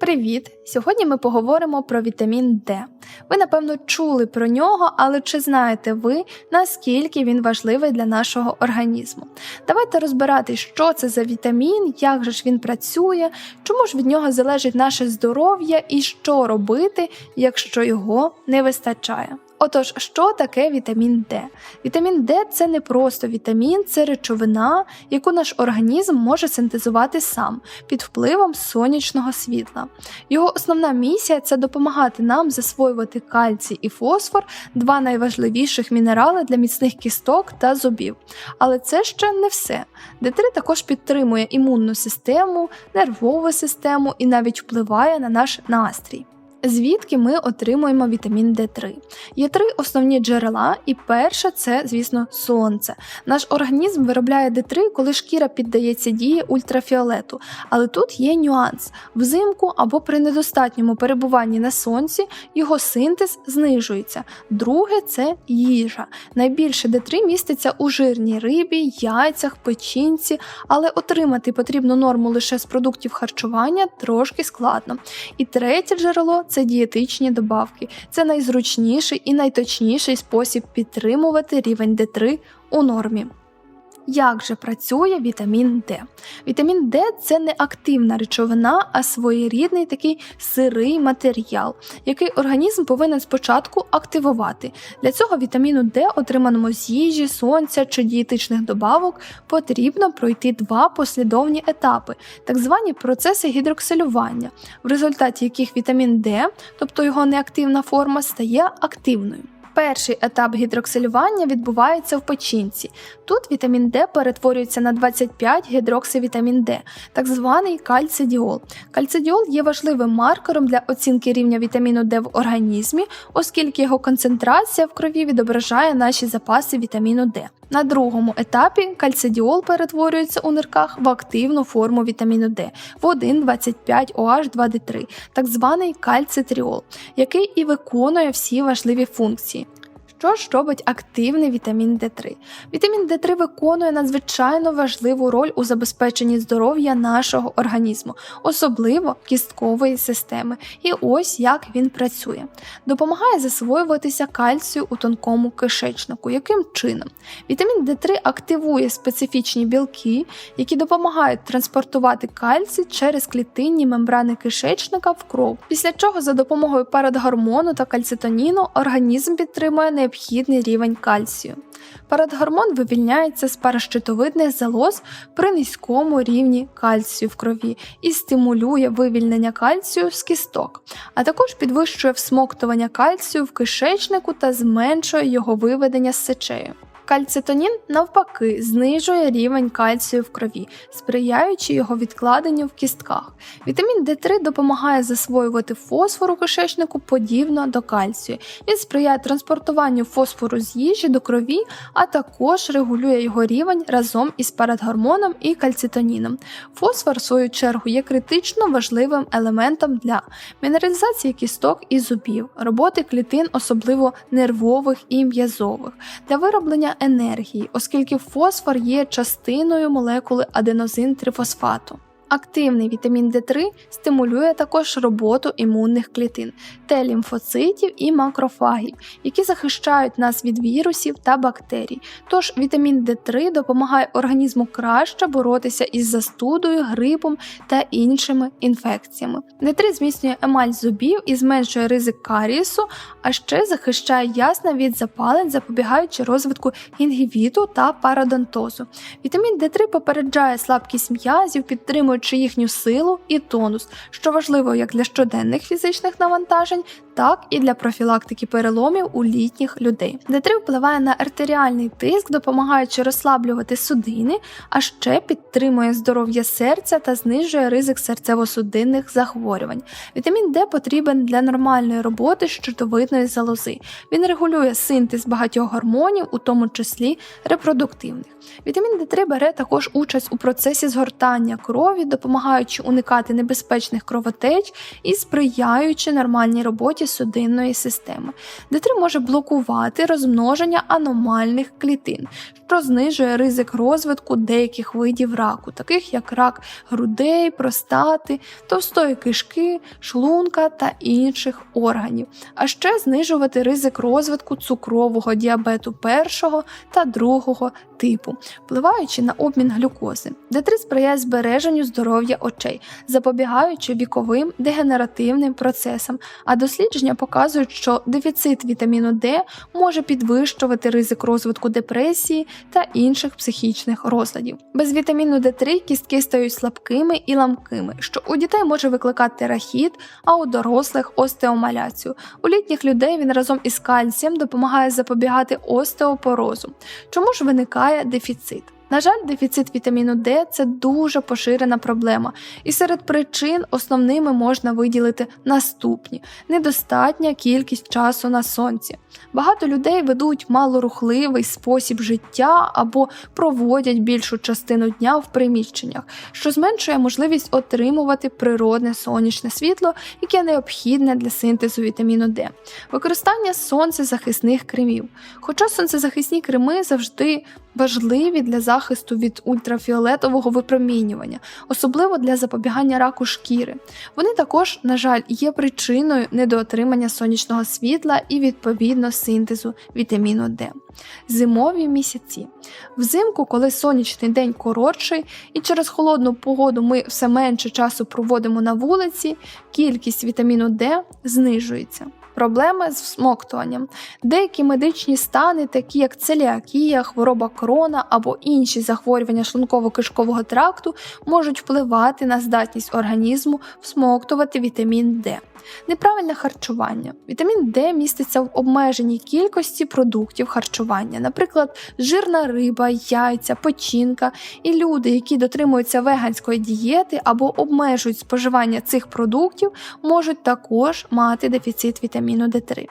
Привіт! Сьогодні ми поговоримо про вітамін Д. Ви, напевно, чули про нього, але чи знаєте ви, наскільки він важливий для нашого організму? Давайте розбирати, що це за вітамін, як же ж він працює, чому ж від нього залежить наше здоров'я і що робити, якщо його не вистачає. Отож, що таке вітамін Д? Вітамін Д це не просто вітамін, це речовина, яку наш організм може синтезувати сам під впливом сонячного світла. Його основна місія це допомагати нам засвоювати кальцій і фосфор, два найважливіших мінерали для міцних кісток та зубів. Але це ще не все. Д3 також підтримує імунну систему, нервову систему і навіть впливає на наш настрій. Звідки ми отримуємо вітамін Д3? Є три основні джерела, і перше це, звісно, сонце. Наш організм виробляє Д3, коли шкіра піддається дії ультрафіолету. Але тут є нюанс: взимку або при недостатньому перебуванні на сонці його синтез знижується. Друге це їжа. Найбільше Д3 міститься у жирній рибі, яйцях, печінці, але отримати потрібну норму лише з продуктів харчування трошки складно. І третє джерело це дієтичні добавки. Це найзручніший і найточніший спосіб підтримувати рівень D3 у нормі. Як же працює вітамін Д? Вітамін Д це не активна речовина, а своєрідний такий сирий матеріал, який організм повинен спочатку активувати. Для цього вітаміну Д, отриманому з їжі, сонця чи дієтичних добавок, потрібно пройти два послідовні етапи, так звані процеси гідроксилювання, в результаті яких вітамін Д, тобто його неактивна форма, стає активною. Перший етап гідроксилювання відбувається в печінці. Тут вітамін Д перетворюється на 25 гідроксивітамін Д, так званий кальцидіол. Кальцидіол є важливим маркером для оцінки рівня вітаміну Д в організмі, оскільки його концентрація в крові відображає наші запаси вітаміну Д. На другому етапі кальцидіол перетворюється у нирках в активну форму вітаміну Д в 1,25OH2D3, так званий кальцитріол, який і виконує всі важливі функції. Що ж робить активний вітамін Д3? Вітамін Д3 виконує надзвичайно важливу роль у забезпеченні здоров'я нашого організму, особливо кісткової системи. І ось як він працює. Допомагає засвоюватися кальцію у тонкому кишечнику. Яким чином? Вітамін Д3 активує специфічні білки, які допомагають транспортувати кальцій через клітинні мембрани кишечника в кров, після чого за допомогою парадгормону та кальцитоніну організм підтримує необхідний рівень кальцію. Парадгормон вивільняється з паращитовидних залоз при низькому рівні кальцію в крові і стимулює вивільнення кальцію з кісток, а також підвищує всмоктування кальцію в кишечнику та зменшує його виведення з сечею. Кальцитонін, навпаки, знижує рівень кальцію в крові, сприяючи його відкладенню в кістках. Вітамін Д3 допомагає засвоювати фосфор у кишечнику подібно до кальцію. Він сприяє транспортуванню фосфору з їжі до крові, а також регулює його рівень разом із парадгормоном і кальцитоніном. Фосфор, в свою чергу, є критично важливим елементом для мінералізації кісток і зубів, роботи клітин, особливо нервових і м'язових, для вироблення енергії, оскільки фосфор є частиною молекули аденозин-трифосфату. Активний вітамін Д3 стимулює також роботу імунних клітин, Т-лімфоцитів і макрофагів, які захищають нас від вірусів та бактерій. Тож вітамін Д3 допомагає організму краще боротися із застудою, грипом та іншими інфекціями. Д3 зміцнює емаль зубів і зменшує ризик карієсу, а ще захищає ясна від запалень, запобігаючи розвитку інгівіту та парадонтозу. Вітамін Д3 попереджає слабкість м'язів, підтримує підтримуючи їхню силу і тонус, що важливо як для щоденних фізичних навантажень, так і для профілактики переломів у літніх людей. Д3 впливає на артеріальний тиск, допомагаючи розслаблювати судини, а ще підтримує здоров'я серця та знижує ризик серцево-судинних захворювань. Вітамін Д потрібен для нормальної роботи щитовидної залози. Він регулює синтез багатьох гормонів, у тому числі репродуктивних. Вітамін Д3 бере також участь у процесі згортання крові допомагаючи уникати небезпечних кровотеч і сприяючи нормальній роботі судинної системи. Д3 може блокувати розмноження аномальних клітин, що знижує ризик розвитку деяких видів раку, таких як рак грудей, простати, товстої кишки, шлунка та інших органів, а ще знижувати ризик розвитку цукрового діабету першого та другого типу, впливаючи на обмін глюкози. Д3 сприяє збереженню здоров'я очей, запобігаючи віковим дегенеративним процесам, а дослідження показують, що дефіцит вітаміну Д може підвищувати ризик розвитку депресії та інших психічних розладів. Без вітаміну Д3 кістки стають слабкими і ламкими, що у дітей може викликати рахіт, а у дорослих остеомаляцію. У літніх людей він разом із кальцієм допомагає запобігати остеопорозу. Чому ж виникає дефіцит? На жаль, дефіцит вітаміну Д це дуже поширена проблема, і серед причин основними можна виділити наступні: недостатня кількість часу на сонці. Багато людей ведуть малорухливий спосіб життя або проводять більшу частину дня в приміщеннях, що зменшує можливість отримувати природне сонячне світло, яке необхідне для синтезу вітаміну Д, використання сонцезахисних кремів. Хоча сонцезахисні креми завжди важливі для захисту від ультрафіолетового випромінювання, особливо для запобігання раку шкіри. Вони також, на жаль, є причиною недоотримання сонячного світла і відповідно синтезу вітаміну Д. Зимові місяці. Взимку, коли сонячний день коротший, і через холодну погоду ми все менше часу проводимо на вулиці, кількість вітаміну Д знижується. Проблеми з всмоктуванням. Деякі медичні стани, такі як целіакія, хвороба крона або інші захворювання шлунково-кишкового тракту, можуть впливати на здатність організму всмоктувати вітамін Д. Неправильне харчування. Вітамін Д міститься в обмеженій кількості продуктів харчування, наприклад, жирна риба, яйця, печінка, і люди, які дотримуються веганської дієти або обмежують споживання цих продуктів, можуть також мати дефіцит вітаміну Д3.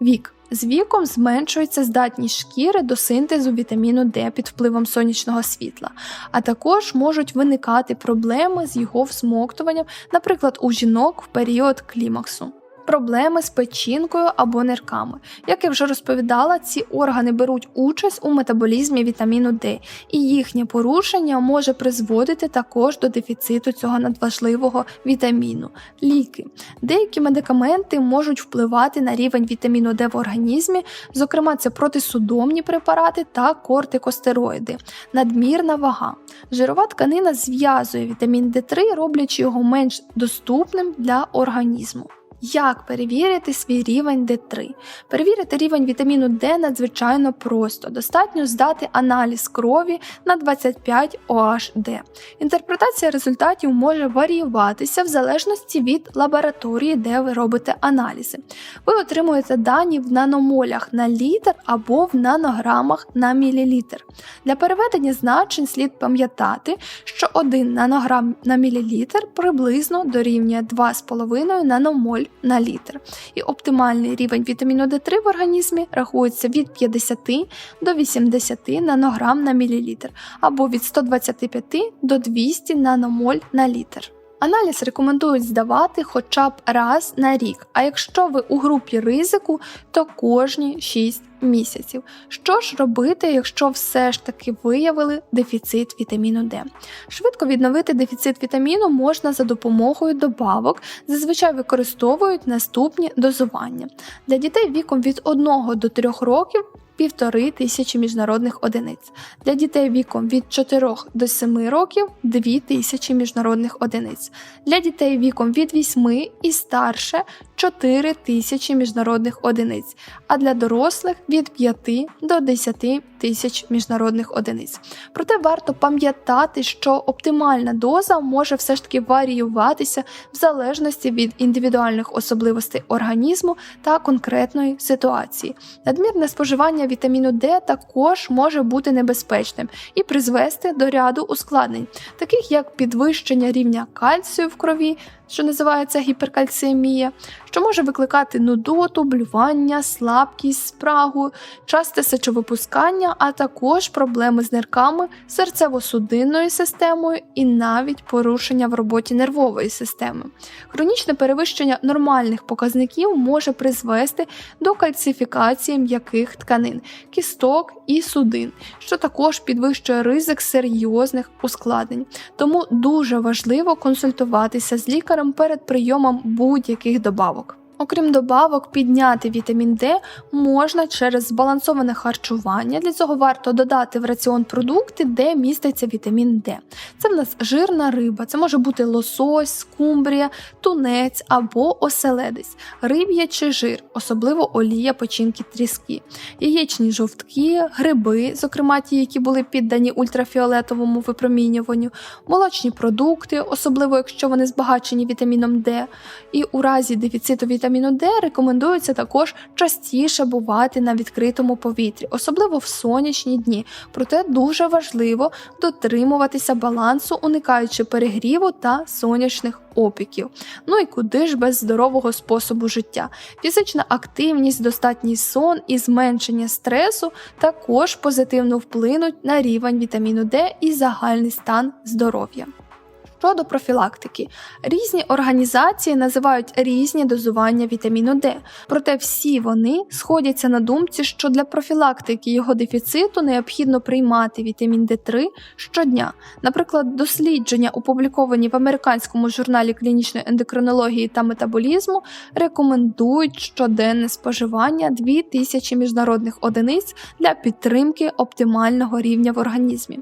Вік. З віком зменшується здатність шкіри до синтезу вітаміну Д під впливом сонячного світла, а також можуть виникати проблеми з його всмоктуванням, наприклад, у жінок в період клімаксу. Проблеми з печінкою або нирками. Як я вже розповідала, ці органи беруть участь у метаболізмі вітаміну Д, і їхнє порушення може призводити також до дефіциту цього надважливого вітаміну. Ліки. Деякі медикаменти можуть впливати на рівень вітаміну Д в організмі, зокрема, це протисудомні препарати та кортикостероїди, надмірна вага. Жирова тканина зв'язує вітамін Д3, роблячи його менш доступним для організму. Як перевірити свій рівень Д3? Перевірити рівень вітаміну Д надзвичайно просто. Достатньо здати аналіз крові на 25 OHD. Інтерпретація результатів може варіюватися в залежності від лабораторії, де ви робите аналізи. Ви отримуєте дані в наномолях на літр або в нанограмах на мілілітр. Для переведення значень слід пам'ятати, що 1 нанограм на мілілітр приблизно дорівнює 2,5 наномоль на літр. І оптимальний рівень вітаміну Д3 в організмі рахується від 50 до 80 нанограм на мілілітр або від 125 до 200 наномоль на літр. Аналіз рекомендують здавати хоча б раз на рік, а якщо ви у групі ризику, то кожні 6 місяців. Що ж робити, якщо все ж таки виявили дефіцит вітаміну Д? Швидко відновити дефіцит вітаміну можна за допомогою добавок, зазвичай використовують наступні дозування. Для дітей віком від 1 до 3 років. Півтори тисячі міжнародних одиниць. Для дітей віком від 4 до 7 років 2 тисячі міжнародних одиниць. Для дітей віком від 8 і старше 4 тисячі міжнародних одиниць, а для дорослих від 5 до 10 тисяч міжнародних одиниць. Проте варто пам'ятати, що оптимальна доза може все ж таки варіюватися в залежності від індивідуальних особливостей організму та конкретної ситуації. Надмірне споживання вітаміну Д також може бути небезпечним і призвести до ряду ускладнень, таких як підвищення рівня кальцію в крові що називається гіперкальціемія, що може викликати нудоту, блювання, слабкість, спрагу, часте сечовипускання а також проблеми з нирками, серцево-судинною системою і навіть порушення в роботі нервової системи. Хронічне перевищення нормальних показників може призвести до кальцифікації м'яких тканин, кісток і судин, що також підвищує ризик серйозних ускладнень. Тому дуже важливо консультуватися з лікарем перед прийомом будь-яких добавок. Окрім добавок, підняти вітамін Д можна через збалансоване харчування. Для цього варто додати в раціон продукти, де міститься вітамін Д. Це в нас жирна риба, це може бути лосось, скумбрія, тунець або оселедець, риб'ячий жир, особливо олія печінки тріски, яєчні жовтки, гриби, зокрема ті, які були піддані ультрафіолетовому випромінюванню, молочні продукти, особливо якщо вони збагачені вітаміном Д. І у разі дефіциту вітаміну Д рекомендується також частіше бувати на відкритому повітрі, особливо в сонячні дні. Проте дуже важливо дотримуватися балансу, уникаючи перегріву та сонячних опіків. Ну і куди ж без здорового способу життя? Фізична активність, достатній сон і зменшення стресу також позитивно вплинуть на рівень вітаміну Д і загальний стан здоров'я. Щодо профілактики, різні організації називають різні дозування вітаміну Д, проте всі вони сходяться на думці, що для профілактики його дефіциту необхідно приймати вітамін Д3 щодня. Наприклад, дослідження, опубліковані в американському журналі клінічної ендокринології та метаболізму, рекомендують щоденне споживання 2000 міжнародних одиниць для підтримки оптимального рівня в організмі.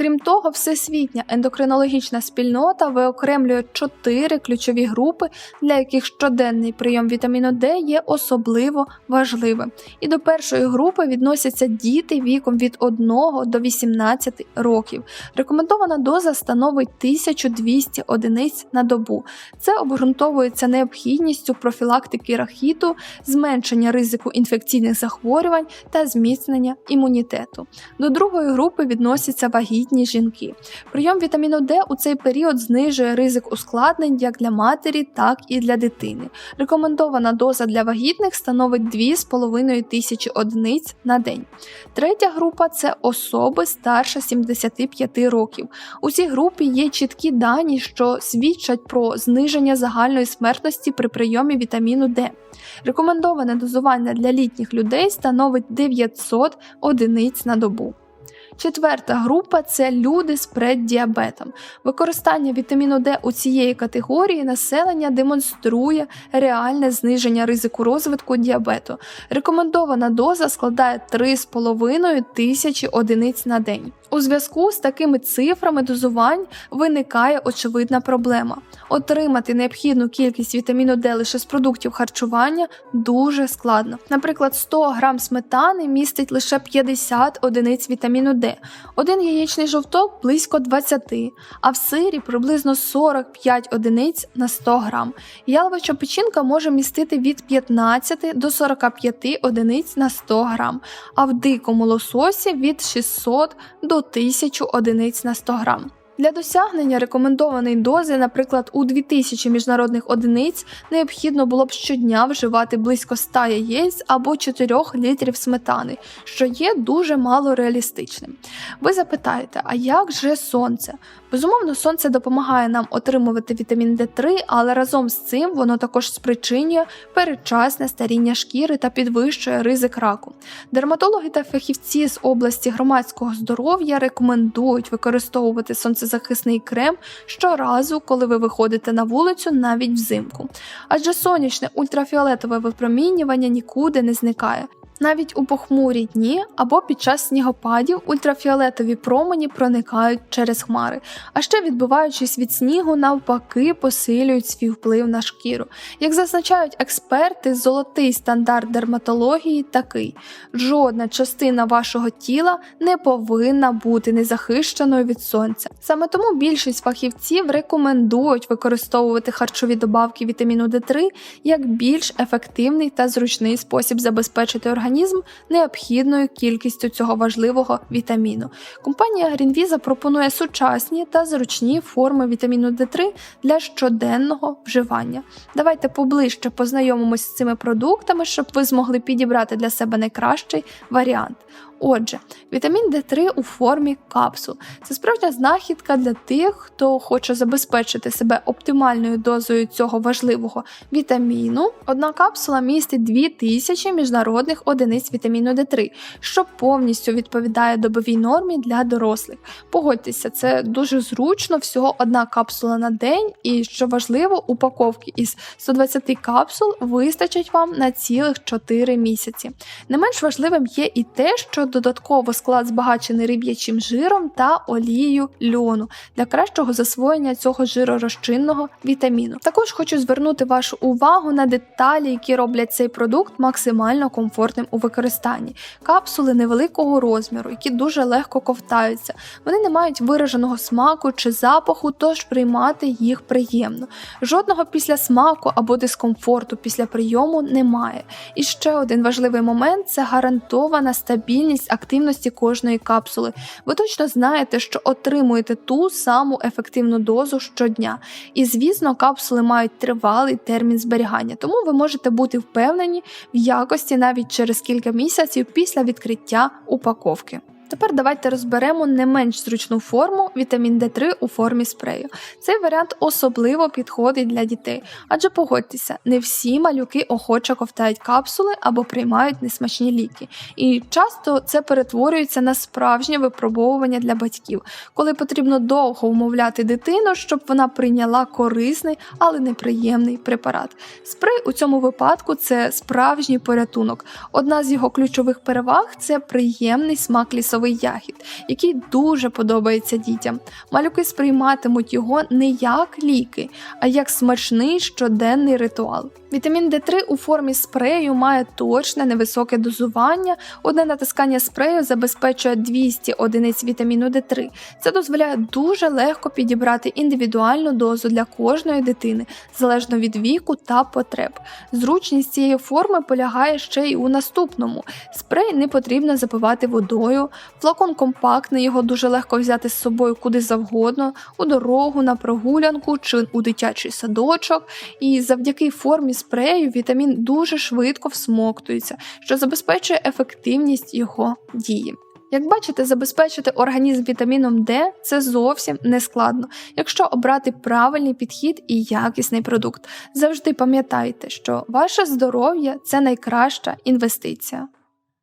Крім того, всесвітня ендокринологічна спільнота виокремлює чотири ключові групи, для яких щоденний прийом вітаміну Д є особливо важливим. І до першої групи відносяться діти віком від 1 до 18 років. Рекомендована доза становить 1200 одиниць на добу. Це обґрунтовується необхідністю профілактики рахіту, зменшення ризику інфекційних захворювань та зміцнення імунітету. До другої групи відносяться вагітні жінки. Прийом вітаміну Д у цей період знижує ризик ускладнень як для матері, так і для дитини. Рекомендована доза для вагітних становить 2,5 тисячі одиниць на день. Третя група це особи старше 75 років. У цій групі є чіткі дані, що свідчать про зниження загальної смертності при прийомі вітаміну Д. Рекомендоване дозування для літніх людей становить 900 одиниць на добу. Четверта група це люди з преддіабетом. Використання вітаміну Д у цієї категорії населення демонструє реальне зниження ризику розвитку діабету. Рекомендована доза складає 3,5 тисячі одиниць на день. У зв'язку з такими цифрами дозувань виникає очевидна проблема. Отримати необхідну кількість вітаміну Д лише з продуктів харчування дуже складно. Наприклад, 100 грам сметани містить лише 50 одиниць вітаміну Д, один яєчний жовток близько 20, а в сирі приблизно 45 одиниць на 100 грам. Яловича печінка може містити від 15 до 45 одиниць на 100 грам, а в дикому лососі від 600 до 1000 одиниць на 100 грам. Для досягнення рекомендованої дози, наприклад, у 2000 міжнародних одиниць необхідно було б щодня вживати близько 100 яєць або 4 літрів сметани, що є дуже мало реалістичним. Ви запитаєте, а як же сонце? Безумовно, сонце допомагає нам отримувати вітамін Д3, але разом з цим воно також спричинює передчасне старіння шкіри та підвищує ризик раку. Дерматологи та фахівці з області громадського здоров'я рекомендують використовувати сонцезахисний крем щоразу, коли ви виходите на вулицю, навіть взимку. Адже сонячне ультрафіолетове випромінювання нікуди не зникає. Навіть у похмурі дні або під час снігопадів ультрафіолетові промені проникають через хмари, а ще відбиваючись від снігу, навпаки, посилюють свій вплив на шкіру. Як зазначають експерти, золотий стандарт дерматології такий: жодна частина вашого тіла не повинна бути незахищеною від сонця. Саме тому більшість фахівців рекомендують використовувати харчові добавки вітаміну Д3 як більш ефективний та зручний спосіб забезпечити організм організм необхідною кількістю цього важливого вітаміну. Компанія Greenvisa пропонує сучасні та зручні форми вітаміну D3 для щоденного вживання. Давайте поближче познайомимось з цими продуктами, щоб ви змогли підібрати для себе найкращий варіант. Отже, вітамін D3 у формі капсул. Це справжня знахідка для тих, хто хоче забезпечити себе оптимальною дозою цього важливого вітаміну. Одна капсула містить 2000 міжнародних одиниць вітаміну D3, що повністю відповідає добовій нормі для дорослих. Погодьтеся, це дуже зручно, всього одна капсула на день, і що важливо, упаковки із 120 капсул вистачить вам на цілих 4 місяці. Не менш важливим є і те, що додатково склад збагачений риб'ячим жиром та олією льону для кращого засвоєння цього жиророзчинного вітаміну. Також хочу звернути вашу увагу на деталі, які роблять цей продукт максимально комфортним у використанні. Капсули невеликого розміру, які дуже легко ковтаються. Вони не мають вираженого смаку чи запаху, тож приймати їх приємно. Жодного післясмаку або дискомфорту після прийому немає. І ще один важливий момент це гарантована стабільність активності кожної капсули. Ви точно знаєте, що отримуєте ту саму ефективну дозу щодня. І звісно, капсули мають тривалий термін зберігання, тому ви можете бути впевнені в якості навіть через кілька місяців після відкриття упаковки. Тепер давайте розберемо не менш зручну форму вітамін D3 у формі спрею. Цей варіант особливо підходить для дітей, адже погодьтеся, не всі малюки охоче ковтають капсули або приймають несмачні ліки. І часто це перетворюється на справжнє випробовування для батьків, коли потрібно довго умовляти дитину, щоб вона прийняла корисний, але неприємний препарат. Спрей у цьому випадку це справжній порятунок. Одна з його ключових переваг це приємний смак лісових ягід, який дуже подобається дітям. Малюки сприйматимуть його не як ліки, а як смачний щоденний ритуал. Вітамін D3 у формі спрею має точне невисоке дозування. Одне натискання спрею забезпечує 200 одиниць вітаміну D3. Це дозволяє дуже легко підібрати індивідуальну дозу для кожної дитини, залежно від віку та потреб. Зручність цієї форми полягає ще й у наступному: спрей не потрібно запивати водою, флакон компактний, його дуже легко взяти з собою куди завгодно, у дорогу, на прогулянку чи у дитячий садочок. І завдяки формі спрею вітамін дуже швидко всмоктується, що забезпечує ефективність його дії. Як бачите, забезпечити організм вітаміном D це зовсім не складно, якщо обрати правильний підхід і якісний продукт. Завжди пам'ятайте, що ваше здоров'я це найкраща інвестиція.